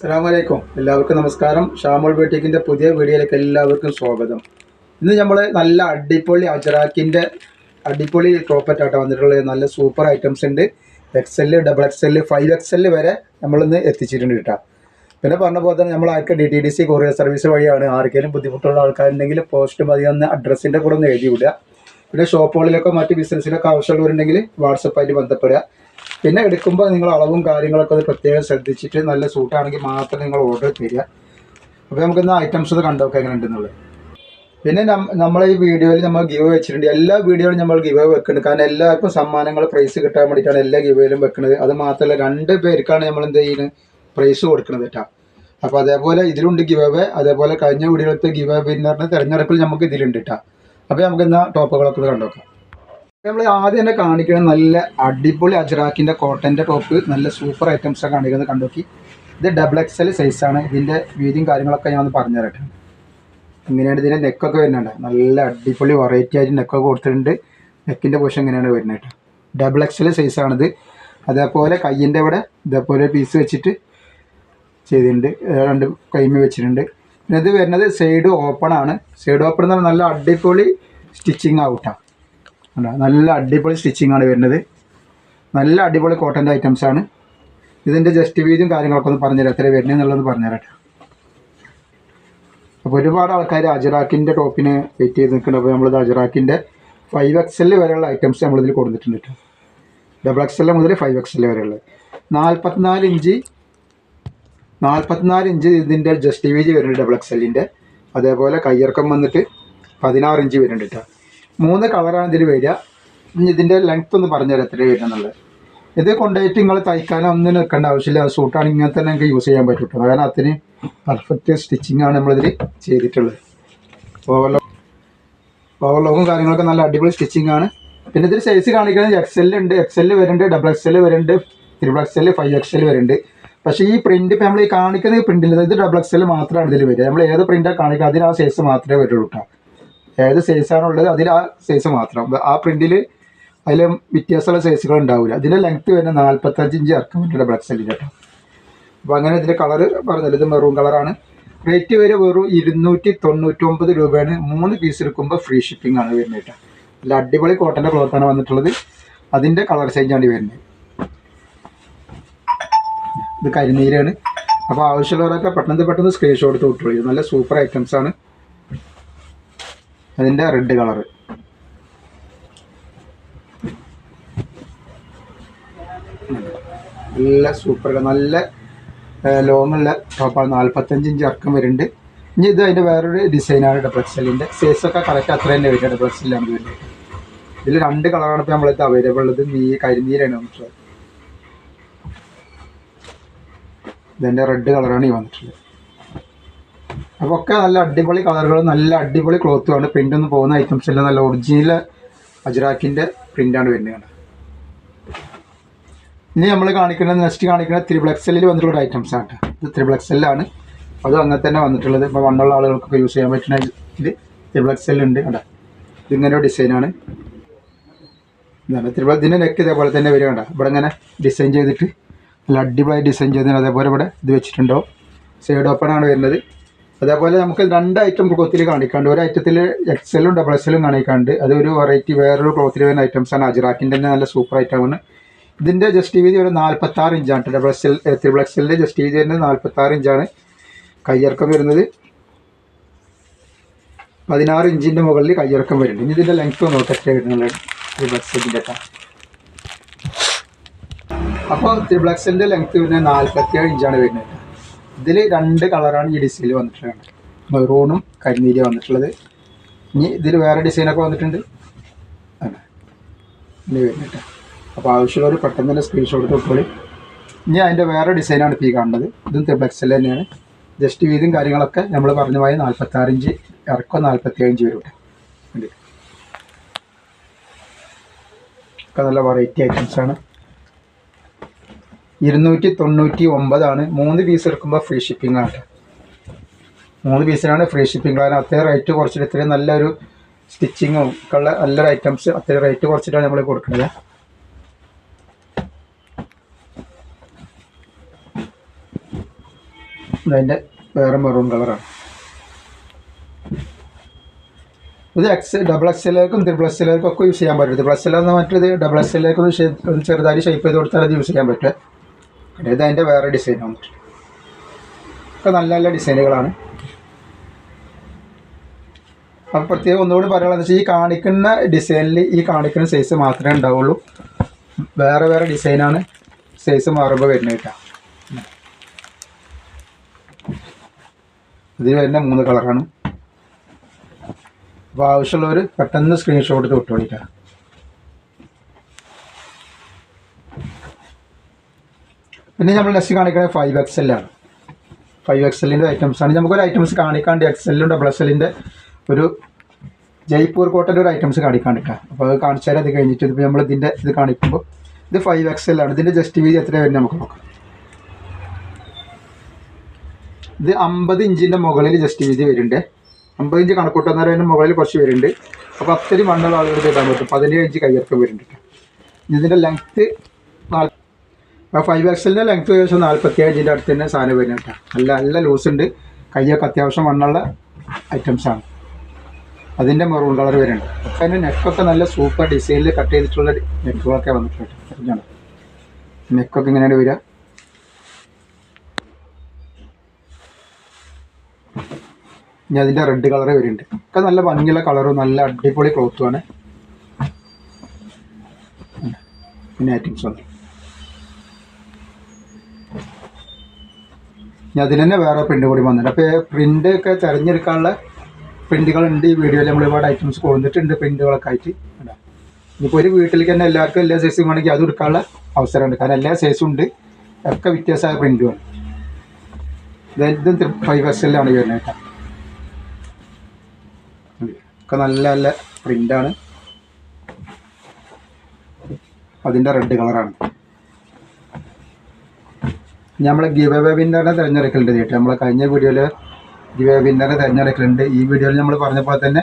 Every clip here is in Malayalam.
അസ്സാമലൈക്കും എല്ലാവർക്കും നമസ്കാരം. ഷാമോൾ ബേട്ടിക്കിന്റെ പുതിയ വീഡിയോയിലേക്ക് എല്ലാവർക്കും സ്വാഗതം. ഇന്ന് നമ്മൾ നല്ല അടിപൊളി അജറാക്കിന്റെ അടിപൊളി ക്രോപ്പറ്റാട്ടോ വന്നിട്ടുള്ള നല്ല സൂപ്പർ ഐറ്റംസ് ഉണ്ട്. X L double X L five X L വരെ നമ്മളിന്ന് എത്തിച്ചിട്ടുണ്ട് കേട്ടോ. പിന്നെ പറഞ്ഞ പോലെ തന്നെ നമ്മൾ ആർക്ക് D T D C courier service വഴിയാണ്. ആർക്കെങ്കിലും ബുദ്ധിമുട്ടുള്ള ആൾക്കാരുണ്ടെങ്കിൽ പോസ്റ്റ് മതി ഒന്ന് അഡ്രസ്സിന്റെ കൂടെ ഒന്ന് എഴുതി വിടുക. പിന്നെ ഷോപ്പുകളിലൊക്കെ മറ്റ് ബിസിനസ്സിലൊക്കെ ആവശ്യമുള്ളവരുണ്ടെങ്കിൽ വാട്സപ്പായിട്ട് ബന്ധപ്പെടുക. പിന്നെ എടുക്കുമ്പോൾ നിങ്ങൾ അളവും കാര്യങ്ങളൊക്കെ അത് പ്രത്യേകം ശ്രദ്ധിച്ചിട്ട് നല്ല സൂട്ടാണെങ്കിൽ മാത്രം നിങ്ങൾ ഓർഡർ തരിക. അപ്പോൾ നമുക്ക് ഇന്ന് ഐറ്റംസ് ഒന്ന് കണ്ടോക്കാം എങ്ങനെ ഉണ്ടെന്നുള്ളത് പിന്നെ നമ്മൾ ഈ വീഡിയോയിൽ നമ്മൾ ഗിവ് വെച്ചിട്ടുണ്ട്. എല്ലാ വീഡിയോയിലും നമ്മൾ ഗിവ് വെക്കുന്നുണ്ട്. കാരണം എല്ലാവർക്കും സമ്മാനങ്ങൾ പ്രൈസ് കിട്ടാൻ വേണ്ടിയിട്ടാണ് എല്ലാ ഗിവയിലും വെക്കുന്നത്. അത് മാത്രമല്ല രണ്ട് പേർക്കാണ് നമ്മൾ എന്ത് ചെയ്യുന്നത്? പ്രൈസ് കൊടുക്കുന്നത് കേട്ടോ. അപ്പോൾ അതേപോലെ ഇതിലുണ്ട് ഗിവ് അതേപോലെ കഴിഞ്ഞ വീഡിയോയിലത്തെ ഗിവ് അവേ വിന്നറിന് തിരഞ്ഞെടുപ്പിൽ നമുക്ക് ഇതിലുണ്ട് കേട്ടോ. അപ്പോൾ നമുക്ക് എന്നാൽ ടോപ്പുകളൊക്കെ കണ്ടോക്കാം നമ്മൾ ആദ്യം തന്നെ കാണിക്കുന്നത് നല്ല അടിപൊളി അജറാക്കിന്റെ കോട്ടന്റെ ടോപ്പ് നല്ല സൂപ്പർ ഐറ്റംസ് ഐറ്റംസാണ് കാണിക്കുന്നത് കണ്ടോക്കി ഇത് ഡബിൾ എക്സ് എൽ സൈസാണ് ഇതിന്റെ വീതിയും കാര്യങ്ങളൊക്കെ ഞാൻ ഒന്ന് പറഞ്ഞു തരട്ടെ. ഇങ്ങനെയാണ് ഇതിന്റെ നെക്കൊക്കെ വരുന്നുണ്ട് നല്ല അടിപൊളി വെറൈറ്റി ആയിട്ട് നെക്കൊക്കെ കൊടുത്തിട്ടുണ്ട്. നെക്കിന്റെ പോഷൻ ഇങ്ങനെയാണ് വരുന്നത് ഡബിൾ എക്സ് എൽ സൈസാണിത് അതേപോലെ കയ്യിന്റെ ഇവിടെ ഇതേപോലെ പീസ് വെച്ചിട്ട് ചെയ്തിട്ടുണ്ട്. രണ്ട് കൈമ വെച്ചിട്ടുണ്ട്. പിന്നെ ഇത് വരുന്നത് സൈഡ് ഓപ്പൺ ആണ്. സൈഡ് ഓപ്പൺ എന്ന് പറഞ്ഞാൽ നല്ല അടിപൊളി സ്റ്റിച്ചിങ് ഔട്ടാണ്? നല്ല അടിപൊളി സ്റ്റിച്ചിങ് ആണ് വരുന്നത്. നല്ല അടിപൊളി കോട്ടന്റെ ഐറ്റംസ് ആണ്. ഇതിന്റെ ജസ്റ്റ് വീതിയും കാര്യങ്ങളൊക്കെ ഒന്ന് പറഞ്ഞുതരാം. എത്ര വരുന്നത് എന്നുള്ളത് പറഞ്ഞുതരാം അപ്പോൾ ഒരുപാട് ആൾക്കാർ അജറാക്കിന്റെ ടോപ്പിന് വെയിറ്റ് ചെയ്ത് നിൽക്കുന്നുണ്ട്. അപ്പോൾ നമ്മളിത് അജറാക്കിന്റെ ഫൈവ് എക്സ് എൽ വരെയുള്ള ഐറ്റംസ് നമ്മളിതിൽ കൊടുത്തിട്ടുണ്ട് കേട്ടോ ഡബിൾ എക്സ് എൽ മുതൽ ഫൈവ് എക്സ് എൽ വരെയുള്ളത്. നാൽപ്പത്തിനാല് ഇഞ്ച് നാൽപ്പത്തിനാല് ഇഞ്ച് ഇതിന്റെ ജസ്റ്റ് വീതി വരുന്നുണ്ട് ഡബിൾ എക്സ് എല്ലിന്റെ അതേപോലെ കയ്യിറക്കം വന്നിട്ട് പതിനാറ് ഇഞ്ച് വരുന്നുണ്ട് കേട്ടോ മൂന്ന് കളറാണ് ഇതിൽ വരിക. ഇതിന്റെ ലെങ്ത് ഒന്ന് പറഞ്ഞു പറഞ്ഞുതരാം എത്ര വരുന്നുള്ളത് ഇത് കൊണ്ടുപോയിട്ട് നിങ്ങൾ തയ്ക്കാനോ ഒന്നും നിൽക്കേണ്ട ആവശ്യമില്ല. സൂട്ടാണ് ഇങ്ങനെ തന്നെ നിങ്ങൾക്ക് യൂസ് ചെയ്യാൻ പറ്റും കാരണം അതിന് പെർഫെക്റ്റ് സ്റ്റിച്ചിങ് ആണ് നമ്മളിതിൽ ചെയ്തിട്ടുള്ളത്. ഓവർലോക്ക് ഓവർലോക്കും കാര്യങ്ങളൊക്കെ നല്ല അടിപൊളി സ്റ്റിച്ചിങ് ആണ്. പിന്നെ ഇതിൽ സൈസ് കാണിക്കുന്നത് എക്സ് എൽ ഉണ്ട്. എക്സ് എൽ വരുന്നുണ്ട് ഡബിൾ എക്സ് എൽ വരുന്നുണ്ട് triple X L five X L വരുന്നുണ്ട്. പക്ഷേ ഈ പ്രിന്റ് ഇപ്പം നമ്മൾ ഈ കാണിക്കുന്ന ഈ പ്രിന്റിൽ ഇത് ഡബിൾ എക്സ് എൽ മാത്രമാണ് ഇതിൽ വരിക. നമ്മൾ ഏത് പ്രിന്റാണ് കാണിക്കുക അതിന് ആ സൈസ് മാത്രമേ വരുള്ളൂ കേട്ടോ. ഏത് സൈസാണുള്ളത് അതിൽ ആ സൈസ് മാത്രം. ആ പ്രിന്റിൽ അതിൽ വ്യത്യാസമുള്ള സൈസുകൾ ഉണ്ടാവില്ല ഇതിന്റെ ലെങ്ത് വരുന്നത് നാൽപ്പത്തഞ്ച് ഇഞ്ച് ഇറക്കം വേണ്ടി ബ്ലഡ് സെല്ലിന്റെ കേട്ടോ അപ്പോൾ അങ്ങനെ ഇതിന്റെ കളർ പറഞ്ഞാൽ ഇത് മെറൂൺ കളറാണ് റേറ്റ് വരെ വെറും ഇരുന്നൂറ്റി തൊണ്ണൂറ്റൊമ്പത് രൂപയാണ്. മൂന്ന് പീസ് എടുക്കുമ്പോൾ ഫ്രീ ഷിപ്പിംഗ് ആണ് വരുന്നത് കേട്ടോ നല്ല അടിപൊളി കോട്ടന്റെ ക്ലോത്താണ് വന്നിട്ടുള്ളത്. അതിന്റെ കളർ ചേഞ്ചാണ് വരുന്നത്. ഇത് കരിനീരാണ്. അപ്പോൾ ആവശ്യമുള്ളവരൊക്കെ പെട്ടെന്ന് പെട്ടെന്ന് സ്ക്രീൻഷോട്ട് എടുത്ത് വിട്ടുള്ളൂ നല്ല സൂപ്പർ ഐറ്റംസ് ആണ്. അതിന്റെ റെഡ് കളർ നല്ല സൂപ്പർ നല്ല ലോങ് ഉള്ള ടോപ്പാണ് നാൽപ്പത്തഞ്ച് ഇഞ്ച് ഇറക്കം വരുന്നുണ്ട്. ഇനി ഇത് അതിന്റെ വേറൊരു ഡിസൈനാണ് ഡബിൾ എക്സലിന്റെ ഒക്കെ കറക്റ്റ് അത്ര തന്നെ വരും ഡബിൾ എക്സലാണ് വരുന്നത് ഇതിൽ രണ്ട് കളറാണ് ഇപ്പോൾ നമ്മളിത് അവൈലബിൾ ഉള്ളത്. നീ കരിനീരാണ് വന്നിട്ടുള്ളത്. ഇതിന്റെ റെഡ് കളറാണ് ഈ വന്നിട്ടുള്ളത്. അപ്പോൾ ഒക്കെ നല്ല അടിപൊളി കളറുകളും നല്ല അടിപൊളി ക്ലോത്തുമാണ് പ്രിന്റ് ഒന്നും പോകുന്ന ഐറ്റംസ് എല്ലാം നല്ല ഒറിജിനൽ അജ്രാക്കിന്റെ പ്രിന്റാണ് വരുന്നത് ഇനി നമ്മൾ കാണിക്കുന്നത് നെക്സ്റ്റ് കാണിക്കുന്നത് ത്രിബ്ലക്സലിൽ വന്നിട്ടുള്ള വന്നിട്ടുള്ള ഐറ്റംസ് ആണ്. ഇത് ത്രിബ്ലക്സലിലാണ് അത് അങ്ങനെ തന്നെ വന്നിട്ടുള്ളത്. ഇപ്പോൾ വണ്ണുള്ള ആളുകൾക്കൊക്കെ യൂസ് ചെയ്യാൻ പറ്റുന്ന ഇത് ത്രിബ്ലക്സലുണ്ട് കണ്ട? ഇതിങ്ങനെ ഒരു ഡിസൈനാണ് ഇതാണ് ത്രിബിൾ ഇതിന്റെ നെക്ക് ഇതേപോലെ തന്നെ വരിക കണ്ട? ഇവിടെ ഇങ്ങനെ ഡിസൈൻ ചെയ്തിട്ട് നല്ല അടിപൊളിയായി ഡിസൈൻ ചെയ്തതിന് അതേപോലെ ഇവിടെ ഇത് വെച്ചിട്ടുണ്ടോ സൈഡ് ഓപ്പൺ ആണ് വരുന്നത്. അതേപോലെ നമുക്ക് രണ്ട് ഐറ്റം ക്ലോത്തിൽ കാണിക്കാണ്ട്. ഒരു ഐറ്റത്തിൽ എക്സലും ഡബിൾ എക്സലും കാണിക്കാണ്ട്. അത് ഒരു വെറൈറ്റി വേറൊരു ക്ലോത്തിൽ വരുന്ന ഐറ്റംസ് ആണ്. അജറാക്കിന്റെ തന്നെ നല്ല സൂപ്പർ ഐറ്റമാണ് ഇതിന്റെ ജസ്റ്റ് വീതി ഒരു നാൽപ്പത്താറ് ഇഞ്ചാണ് ഡബിൾ എക്സൽ ത്രിബിൾ എക്സലിന്റെ ജസ്റ്റ് വീതി വരുന്നത് നാൽപ്പത്താറ് ഇഞ്ചാണ് കയ്യിറക്കം വരുന്നത് പതിനാറ് ഇഞ്ചിന്റെ മുകളിൽ കയ്യിറക്കം വരുന്നുണ്ട്. ഇനി ഇതിന്റെ ലെങ്ത് നോക്കട്ടെ എത്ര വരുന്നുള്ളത് ത്രിബിൾ എക്സലിന്റെ അപ്പോൾ ത്രിബിൾ എക്സലിന്റെ ലെങ്ത്ത് വരുന്നത് നാൽപ്പത്തിയേഴ് ഇഞ്ചാണ് വരുന്നത്. ഇതിൽ രണ്ട് കളറാണ് ഈ ഡിസൈനിൽ വന്നിട്ടുള്ളത്. മെറൂണും കരിമീരിയും വന്നിട്ടുള്ളത്. ഇനി ഇതിൽ വേറെ ഡിസൈനൊക്കെ വന്നിട്ടുണ്ട്. ആണ് ഇനി വരുന്നിട്ട് അപ്പോൾ ആവശ്യമുള്ളവർ പെട്ടെന്ന് തന്നെ സ്ക്രീൻഷോട്ട് തൊട്ടോളി ഇനി അതിന്റെ വേറെ ഡിസൈനാണ് ഇപ്പോൾ ഈ കാണുന്നത്. ഇതും ത്രിബിൾ തന്നെയാണ്. ജസ്റ്റ് വീതും കാര്യങ്ങളൊക്കെ നമ്മൾ പറഞ്ഞ പോയ ഇറക്കം നാൽപ്പത്തിയേഴ് ഇഞ്ച് വരും ഒക്കെ നല്ല വെറൈറ്റി ഐറ്റംസ് ആണ്. ഇരുന്നൂറ്റി തൊണ്ണൂറ്റി ഒമ്പതാണ് മൂന്ന് പീസ് എടുക്കുമ്പോൾ ഫ്രീ ഷിപ്പിംഗ് ആണ്. മൂന്ന് പീസിനാണ് ഫ്രീ ഷിപ്പിംഗ് കാരണം അത്രയും റേറ്റ് കുറച്ചിട്ട് ഇത്രയും നല്ലൊരു സ്റ്റിച്ചിങ്ങും ഒക്കെ ഉള്ള നല്ലൊരു ഐറ്റംസ് അത്രയും റേറ്റ് കുറച്ചിട്ടാണ് നമ്മൾ കൊടുക്കുന്നത്. അതിന്റെ വേറെ മെറൂൺ കളറാണ് ഇത് എക്സ് ഡബിൾ എക്സ് എല്ലാവർക്കും ത്രിബിൾ എക്സ് എല്ലാവർക്കും ഒക്കെ യൂസ് ചെയ്യാൻ പറ്റും. ത്രിബിൾ എക്സ് എല്ലാം മറ്റേത് ഡബിൾ എക്സ് എല്ലാവർക്കും ചെറുതായി ഷേപ്പ് ചെയ്ത് കൊടുത്താൽ അത് യൂസ് ചെയ്യാൻ പറ്റും. പിന്നെ ഇത് അതിന്റെ വേറെ വന്നിട്ട് ഒക്കെ നല്ല നല്ല ഡിസൈനുകളാണ് അപ്പം പ്രത്യേകം ഒന്നുകൂടി പറയാനുള്ളത് വെച്ചാൽ ഈ കാണിക്കുന്ന ഡിസൈനിൽ ഈ കാണിക്കുന്ന സൈസ് മാത്രമേ ഉണ്ടാവുള്ളൂ. വേറെ വേറെ ഡിസൈനാണ് സൈസ് മാറുമ്പോൾ വരുന്നത് കേട്ടോ. ഇതിൽ വരുന്ന മൂന്ന് കളറാണ് അപ്പോൾ ആവശ്യമുള്ളവർ പെട്ടെന്ന് സ്ക്രീൻഷോട്ട് തൊട്ട് വിട്ടോളിക്കാം പിന്നെ നമ്മൾ നെക്സ്റ്റ് കാണിക്കുന്നത് ഫൈവ് എക്സ് എല്ലാണ് ഫൈവ് ആണ്. നമുക്കൊരു ഐറ്റംസ് കാണിക്കാണ്ട് എക്സ് എല്ലും ഡബിൾ എക്സ് എല്ലിന്റെ ഒരു ജയ്പൂർ കോട്ടന്റെ ഒരു ഐറ്റംസ് കാണിക്കാണ്ടിട്ടാ അപ്പോൾ അത് കാണിച്ചാൽ അത് കഴിഞ്ഞിട്ട് ഇപ്പോൾ നമ്മൾ ഇതിന്റെ ഇത് കാണിക്കുമ്പോൾ ഇത് ഫൈവ് എല്ലാണ് ഇതിന്റെ ജസ്റ്റ് വീതി എത്ര വരുന്നത് നമുക്ക് നോക്കാം. ഇത് അമ്പത് ഇഞ്ചിന്റെ മുകളിൽ ജസ്റ്റ് വീതി വരുന്നുണ്ട്. അമ്പത് ഇഞ്ച് കണക്കൂട്ടുന്നവരെ അതിന്റെ മുകളിൽ കുറച്ച് വരുന്നുണ്ട്. അപ്പോൾ അത്രയും മണ്ണുള്ള ആളുകൾക്ക് ഇടാൻ പറ്റും. പതിനേഴ് ഇഞ്ച് കയ്യിറക്കം വരുന്നുണ്ട്. ഇതിന്റെ ലെങ്ത്ത് ആ ഫൈവ് എക്സലിന്റെ ലെങ്ത് ഏകദേശം നാൽപ്പത്തി ഇഞ്ചിന്റെ അടുത്ത് തന്നെ സാധനം വരുന്നത് കേട്ടോ. നല്ല നല്ല ലൂസ് ഉണ്ട്. കയ്യൊക്കെ അത്യാവശ്യം വണ്ണുള്ള ഐറ്റംസാണ് അതിന്റെ മെറൂൺ കളർ വരുന്നുണ്ട്. അപ്പോൾ അതിന്റെ നെക്കൊക്കെ നല്ല സൂപ്പർ ഡിസൈനിൽ കട്ട് ചെയ്തിട്ടുള്ള നെക്കുകളൊക്കെ വന്നിട്ടുണ്ട് നെക്കൊക്കെ ഇങ്ങനെയാണ് വരിക. ഇനി അതിന്റെ റെഡ് കളർ വരുന്നുണ്ട്. ഒക്കെ നല്ല ഭംഗിയുള്ള കളറും നല്ല അടിപൊളി ക്ലോത്തുമാണ് പിന്നെ ഐറ്റംസ് വന്നു. ഇനി അതിൽ തന്നെ വേറെ പ്രിന്റ് കൂടി വന്നിട്ടുണ്ട്. അപ്പോൾ പ്രിന്റ് ഒക്കെ തിരഞ്ഞെടുക്കാനുള്ള പ്രിന്റുകളുണ്ട് ഈ വീഡിയോയിൽ നമ്മൾ ഒരുപാട് ഐറ്റംസ് കൊടുത്തിട്ടുണ്ട് പ്രിന്റുകളൊക്കെ ആയിട്ട്. ഉണ്ടാവും ഇനിയിപ്പോൾ ഒരു വീട്ടിലേക്ക് തന്നെ എല്ലാവർക്കും എല്ലാ സൈസും വേണമെങ്കിൽ അത് എടുക്കാനുള്ള അവസരമുണ്ട്. കാരണം എല്ലാ സൈസും ഉണ്ട്. ഒക്കെ വ്യത്യാസമായ പ്രിന്റുമാണ് ഇതും ഫൈവ് എസ് എല്ലാണ് വരുന്നത് ഒക്കെ നല്ല നല്ല പ്രിന്റാണ് അതിന്റെ റെഡ് കളറാണ് നമ്മൾ ഗിവ് വിന്നറിനെ തിരഞ്ഞെടുക്കലുണ്ട് കേട്ടോ നമ്മൾ കഴിഞ്ഞ വീഡിയോയിൽ ഗിവ് വിന്നറെ തിരഞ്ഞെടുക്കലുണ്ട്. ഈ വീഡിയോയിൽ നമ്മൾ പറഞ്ഞ പോലെ തന്നെ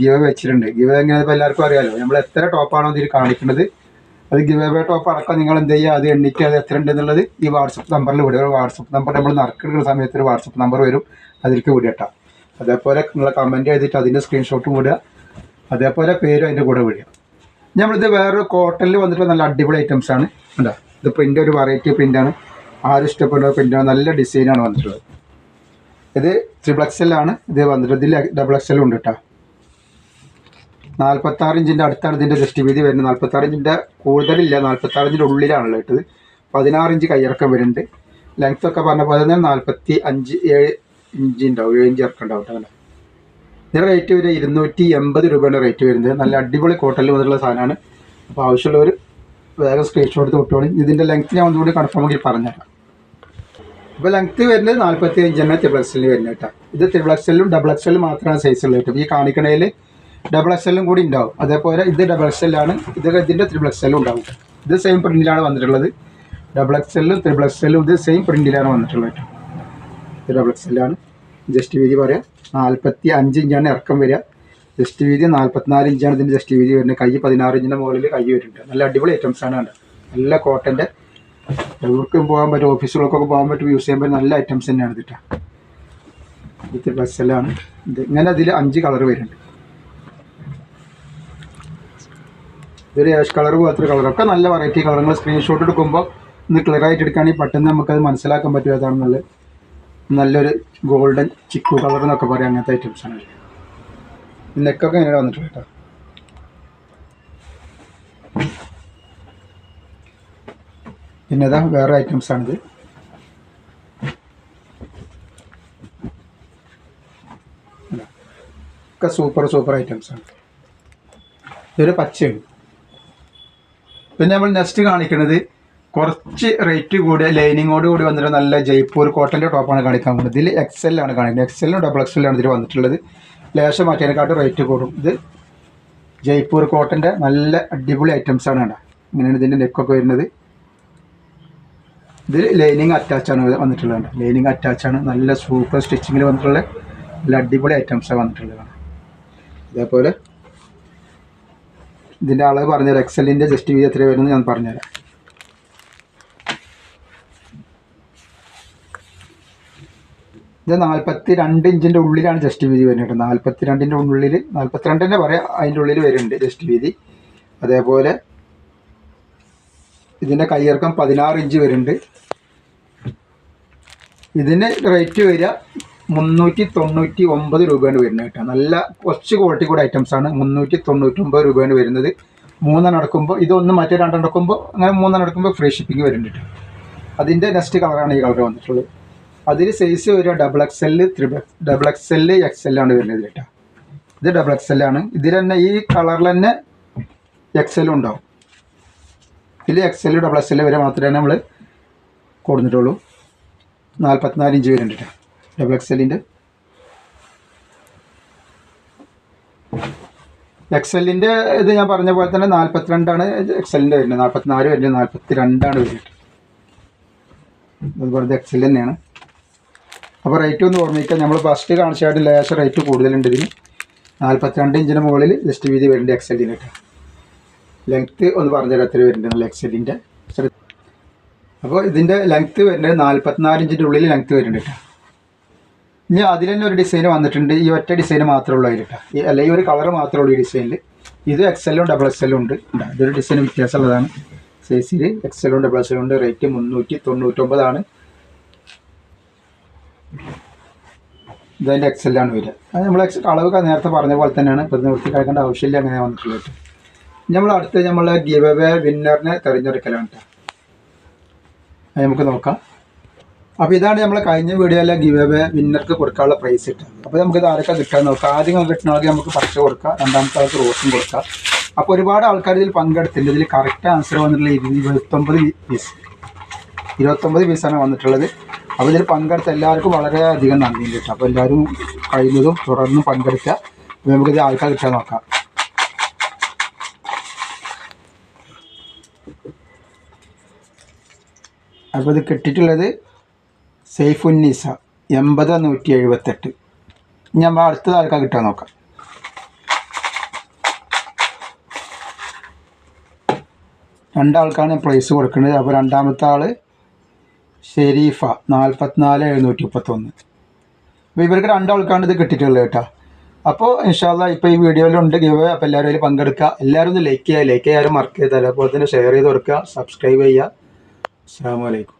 ഗിവ് വെച്ചിട്ടുണ്ട്. ഗിവ് എങ്ങനെ ഇപ്പോൾ എല്ലാവർക്കും അറിയാലോ. നമ്മൾ എത്ര ടോപ്പാണോ ഇതിൽ കാണിക്കുന്നത് അത് ഗിവ് അവേ ടോപ്പ് അടക്കം നിങ്ങൾ എന്ത് ചെയ്യുക? അത് എണ്ണിക്കുക. അത് എത്ര ഉണ്ട് എന്നുള്ളത് ഈ വാട്സപ്പ് നമ്പറിൽ വിടുക. വാട്സപ്പ് നമ്പർ നമ്മൾ നറുക്കെടുക്കുന്ന സമയത്ത് ഒരു വാട്സപ്പ് നമ്പർ വരും. അതിലേക്ക് വിടുക കേട്ടോ. അതേപോലെ നിങ്ങൾ കമന്റ് ചെയ്തിട്ട് അതിന്റെ സ്ക്രീൻഷോട്ടും വിടുക. അതേപോലെ പേരും അതിന്റെ കൂടെ വിടുക. നമ്മളിത് വേറൊരു കോട്ടണിൽ വന്നിട്ടുള്ള നല്ല അടിപൊളി ഐറ്റംസ് ആണ്. എന്താ ഇത് പ്രിന്റ് ഒരു വെറൈറ്റി പ്രിന്റാണ് ആരും ഇഷ്ടപ്പെടുന്ന പ്രിന്റാണ് നല്ല ഡിസൈനാണ് വന്നിട്ടുള്ളത്. ഇത് ത്രിബിൾ എക്സലാണ് ഇത് വന്നിട്ട് ഇതിൽ ഡബിൾ എക്സലും ഉണ്ട് കേട്ടോ നാൽപ്പത്താറ് ഇഞ്ചിന്റെ അടുത്താണ് ഇതിന്റെ ജസ്റ്റ് വീതി വരുന്നത്. നാൽപ്പത്താറ് ഇഞ്ചിന്റെ കൂടുതലില്ല. നാൽപ്പത്താറ് ഇഞ്ചിന്റെ ഉള്ളിലാണല്ലോ ഇട്ടത് പതിനാറ് ഇഞ്ച് കയ്യിറക്കം വരുന്നുണ്ട്. ലെങ്ത് ഒക്കെ പറഞ്ഞ പോലെ തന്നെ നാൽപ്പത്തി അഞ്ച് ഏഴ് ഇഞ്ച് ഉണ്ടാവും ഏഴ് ഇഞ്ച് ഇറക്കം ഉണ്ടാവും കേട്ടോ ഇതിന്റെ റേറ്റ് വരെ ഇരുന്നൂറ്റി എൺപത് രൂപയാണ് റേറ്റ് വരുന്നത്. നല്ല അടിപൊളി കോട്ടണിൽ വന്നിട്ടുള്ള സാധനമാണ്. അപ്പോൾ ആവശ്യമുള്ളവർ വേഗം സ്ക്രീൻഷോട്ട് എടുത്ത് വിട്ടോളി. ഇതിന്റെ ലെങ്ത് ഞാൻ ഒന്നുകൂടി കൺഫേം ആക്കി പറഞ്ഞുതരാം ഇപ്പോൾ ലെങ്ത് വരുന്നത് നാൽപ്പത്തി അഞ്ചെണ്ണ ത്രിബിൾ എക്സലിൽ വരുന്നത് കേട്ടോ. ഇത് ത്രിബിൾ എക്സലും ഡബിൾ എക്സലും മാത്രമാണ് സൈസ് ഉള്ളത് കേട്ടോ. ഈ കാണിക്കണയിൽ ഡബിൾ എക്സലും കൂടി ഉണ്ടാവും. അതേപോലെ ഇത് ഡബിൾ എക്സലാണ് ഇത് ഇതിന്റെ ത്രിബിൾ എക്സലും ഉണ്ടാവും. ഇത് സെയിം പ്രിന്റിലാണ് വന്നിട്ടുള്ളത്. ഡബിൾ എക്സലും ത്രിബിൾ എക്സലും ഇത് സെയിം പ്രിന്റിലാണ് വന്നിട്ടുള്ളത് കേട്ടോ. ഇത് ഡബിൾ എക്സലാണ് ജസ്റ്റ് വീതി പറയാം. നാൽപ്പത്തി അഞ്ച് ഇഞ്ചാണ് ഇറക്കം വരിക. ജസ്റ്റ് വീതി നാൽപ്പത്തിനാല് ഇഞ്ചാണ് ഇതിന്റെ ജസ്റ്റ് വീതി വരുന്നത്. കൈ പതിനാറ് ഇഞ്ചിന്റെ മുകളിൽ കൈ വരുന്നുണ്ട്. നല്ല അടിപൊളി ഐറ്റംസ് ആണ് കണ്ടത് നല്ല കോട്ടന്റെ എവർക്കും പോകാൻ പറ്റും ഓഫീസുകൾക്കൊക്കെ പോകാൻ പറ്റും യൂസ് ചെയ്യാൻ പറ്റും. നല്ല ഐറ്റംസ് തന്നെയാണ് ഇതിട്ടാ. ഇത് ബസ്സെല്ലാണ് ഇത് ഇങ്ങനെ അതിൽ അഞ്ച് കളർ വരുന്നുണ്ട്. ഇതൊരു ഏഷ് കളർ പോലത്തെ കളർ ഒക്കെ നല്ല വെറൈറ്റി കളറുകൾ സ്ക്രീൻഷോട്ട് എടുക്കുമ്പോൾ ഒന്ന് ക്ലിയർ ആയിട്ട് എടുക്കുകയാണെങ്കിൽ പെട്ടെന്ന് നമുക്കത് മനസ്സിലാക്കാൻ പറ്റും. അതാണെന്നുള്ളത് നല്ലൊരു ഗോൾഡൻ ചിക്കു കളർ എന്നൊക്കെ പറയാം അങ്ങനത്തെ ഐറ്റംസ് ആണ്. നെക്കൊക്കെ ഇങ്ങനെ വന്നിട്ടുണ്ട് കേട്ടോ. പിന്നെ ഇതാ വേറെ ഐറ്റംസ് ആണിത്. ഒക്കെ സൂപ്പർ സൂപ്പർ ഐറ്റംസ് ആണ്. ഇതൊരു പച്ചയുണ്ട് പിന്നെ നമ്മൾ നെക്സ്റ്റ് കാണിക്കുന്നത് കുറച്ച് റേറ്റ് കൂടിയ ലൈനിങ്ങോട് കൂടി വന്നിട്ട് നല്ല ജയ്പൂർ കോട്ടന്റെ ടോപ്പാണ് കാണിക്കാൻ പോകുന്നത്. ഇതിൽ എക്സൽ ആണ് കാണിക്കുന്നത്. എക്സലിനും ഡബിൾ എക്സലാണ് ഇതിൽ വന്നിട്ടുള്ളത്. ലേശം മാറ്റിയതിനെക്കാട്ടും റേറ്റ് കൂടും. ഇത് ജയ്പൂർ കോട്ടന്റെ നല്ല അടിപൊളി ഐറ്റംസ് ആണ് കേട്ടോ ഇങ്ങനെയാണ് ഇതിന്റെ നെക്കൊക്കെ വരുന്നത്. ഇതിൽ ലൈനിങ് അറ്റാച്ച് ആണ് വന്നിട്ടുള്ളത് ലൈനിങ് അറ്റാച്ച് ആണ്. നല്ല സൂപ്പർ സ്റ്റിച്ചിങ്ങിൽ വന്നിട്ടുള്ള നല്ല അടിപൊളി ഐറ്റംസാണ് വന്നിട്ടുള്ളത് ഇതേപോലെ ഇതിന്റെ അളവ് പറഞ്ഞുതരാം. എക്സലിന്റെ ജസ്റ്റ് വീതി എത്ര വരുന്നത് ഞാൻ പറഞ്ഞുതരാം. ഇത് നാൽപ്പത്തി രണ്ട് ഇഞ്ചിന്റെ ഉള്ളിലാണ് ജസ്റ്റ് വീതി വരുന്നത് നാൽപ്പത്തി രണ്ടിന്റെ ഉള്ളിൽ നാൽപ്പത്തിരണ്ടിന്റെ പറയാം അതിന്റെ ഉള്ളിൽ വരുന്നുണ്ട് ജസ്റ്റ് വീതി. അതേപോലെ ഇതിന്റെ കയ്യിറക്കം പതിനാറ് ഇഞ്ച് വരുന്നുണ്ട്. ഇതിന് റേറ്റ് വരിക മുന്നൂറ്റി തൊണ്ണൂറ്റി ഒമ്പത് രൂപയാണ് വരുന്നത് കേട്ടോ. നല്ല കുറച്ച് ക്വാളിറ്റി കൂടെ ഐറ്റംസ് ആണ് മുന്നൂറ്റി തൊണ്ണൂറ്റി ഒമ്പത് രൂപയാണ് വരുന്നത്. മൂന്നെണ്ണം എടുക്കുമ്പോൾ ഇതൊന്ന് മറ്റേ രണ്ടെണ്ണം എടുക്കുമ്പോൾ അങ്ങനെ മൂന്നെണ്ണം അടക്കുമ്പോൾ ഫ്രീ ഷിപ്പിംഗ് വരുന്നുണ്ട് അതിന്റെ നെക്സ്റ്റ് കളറാണ് ഈ കളർ വന്നിട്ടുള്ളത്. അതിൽ സൈസ് വരിക double X L triple double X L X L ആണ് വരുന്നത് കേട്ടോ. ഇത് ഡബിൾ എക്സ് എൽ ആണ്. ഇതിൽ തന്നെ ഈ കളറിൽ തന്നെ എക്സ് എല്ലും ഉണ്ടാവും. ഇതിൽ X L double X L വരെ മാത്രമേ നമ്മൾ കൊടുത്തിട്ടുള്ളൂ. നാൽപ്പത്തിനാല് ഇഞ്ച് വരുന്നുണ്ട് കേട്ടോ. ഡബിൾ എക്സ് എല്ലിന്റെ എക്സലിന്റെ ഇത് ഞാൻ പറഞ്ഞ പോലെ തന്നെ നാൽപ്പത്തിരണ്ടാണ് എക്സലിന്റെ വരുന്നത്. നാൽപ്പത്തിനാല് വരുന്നത് നാൽപ്പത്തി രണ്ടാണ് വരുന്നത്. അതുപോലെ എക്സൽ തന്നെയാണ്. അപ്പോൾ റേറ്റ് ഒന്ന് ഓർമ്മിക്കാം നമ്മൾ ഫസ്റ്റ് കാണിച്ചതായിട്ട് ലേശം റേറ്റ് കൂടുതലുണ്ട് ഇതിന്. നാൽപ്പത്തിരണ്ട് ഇഞ്ചിന് മുകളിൽ ജസ്റ്റ് വീതി വരുന്നുണ്ട് എക്സലിന് കേട്ടോ ലെങ്ത്ത് ഒന്ന് പറഞ്ഞുതരാം എത്ര വരുന്നുണ്ട് എക്സലിന്റെ അപ്പോൾ ഇതിന്റെ ലെങ്ത്ത് വരുന്നത് നാൽപ്പത്തിനാല് ഇഞ്ചിന്റെ ഉള്ളിൽ ലെങ്ത്ത് വരുന്നുണ്ട് കേട്ടോ ഇനി അതിൽ തന്നെ ഒരു ഡിസൈൻ വന്നിട്ടുണ്ട്. ഈ ഒറ്റ ഡിസൈൻ മാത്രമേ ഉള്ളൂ കേട്ടോ ഈ ഒരു കളർ മാത്രമേ ഉള്ളൂ ഈ ഡിസൈനിൽ ഇത് എക്സലും ഡബിൾ എക്സലും ഉണ്ടാ, ഇതൊരു ഡിസൈൻ വ്യത്യാസമുള്ളതാണ്. സൈസിൽ എക്സലും ഡബിൾ എക്സലും ഉണ്ട്. റേറ്റ് മുന്നൂറ്റി തൊണ്ണൂറ്റൊമ്പതാണ്. ഇതതിന്റെ എക്സലാണ് വരിക. അത് നമ്മൾ എക്സ് അളവ് നേരത്തെ പറഞ്ഞ പോലെ തന്നെയാണ്. ഇപ്പം നിർത്തി കഴിക്കേണ്ട ആവശ്യമില്ല അങ്ങനെ വന്നിട്ടുള്ളത്. നമ്മൾ അടുത്ത് നമ്മൾ ഗിവ് അവേ വിന്നറിനെ തിരഞ്ഞെടുക്കലാണ് അത് നമുക്ക് നോക്കാം. അപ്പോൾ ഇതാണ് നമ്മൾ കഴിഞ്ഞ വീഡിയോയിലെ ഗിവ് അവേ വിന്നർക്ക് കൊടുക്കാനുള്ള പ്രൈസ് കിട്ടുക അപ്പോൾ നമുക്ക് ആരൊക്കെ കിട്ടാൻ നോക്കാം. ആദ്യം കിട്ടണമെങ്കിൽ നമുക്ക് പച്ച കൊടുക്കാം രണ്ടാമത്തെ ആൾക്ക് റോസും കൊടുക്കാം. അപ്പോൾ ഒരുപാട് ആൾക്കാർ ഇതിൽ പങ്കെടുത്തിട്ടുണ്ട്. ഇതിൽ കറക്റ്റ് ആൻസർ വന്നിട്ടുള്ള ഇരുപത്തൊമ്പത് പീസ് ഇരുപത്തൊമ്പത് പീസാണ് വന്നിട്ടുള്ളത്. അപ്പോൾ ഇതിൽ പങ്കെടുത്ത എല്ലാവർക്കും വളരെയധികം നന്ദി കേട്ടോ. അപ്പോൾ എല്ലാവരും കഴിയുന്നതും തുടർന്നും പങ്കെടുക്കുക അപ്പോൾ നമുക്കിത് ആൾക്കാർ കിട്ടാൻ നോക്കാം. അപ്പോൾ ഇത് കിട്ടിയിട്ടുള്ളത് സൈഫുന്നീസ എൺപത് നൂറ്റി എഴുപത്തെട്ട്. നമ്മൾ അടുത്തത് ആൾക്കാർ കിട്ടാൻ നോക്കാം. രണ്ടാൾക്കാണ് പ്രൈസ് കൊടുക്കുന്നത്. അപ്പോൾ രണ്ടാമത്തെ ആൾ ഷെരീഫ നാൽപ്പത്തിനാല് എഴുന്നൂറ്റി മുപ്പത്തൊന്ന് അപ്പോൾ ഇവർക്ക് രണ്ടാൾക്കാണ് ഇത് കിട്ടിയിട്ടുള്ളത് കേട്ടോ. അപ്പോൾ ഇൻഷാല്ല ഇപ്പോൾ ഈ വീഡിയോയിലുണ്ട് ഗിവ് അപ്പോൾ എല്ലാവരും അതിൽ പങ്കെടുക്കുക. എല്ലാവരും ഒന്ന് ലൈക്ക് ചെയ്യുക ലൈക്ക് ചെയ്യാനും മറക്കരുത്. അതുപോലെ തന്നെ ഷെയർ ചെയ്ത് കൊടുക്കുക സബ്സ്ക്രൈബ് ചെയ്യുക. അസ്സാം വലൈക്കും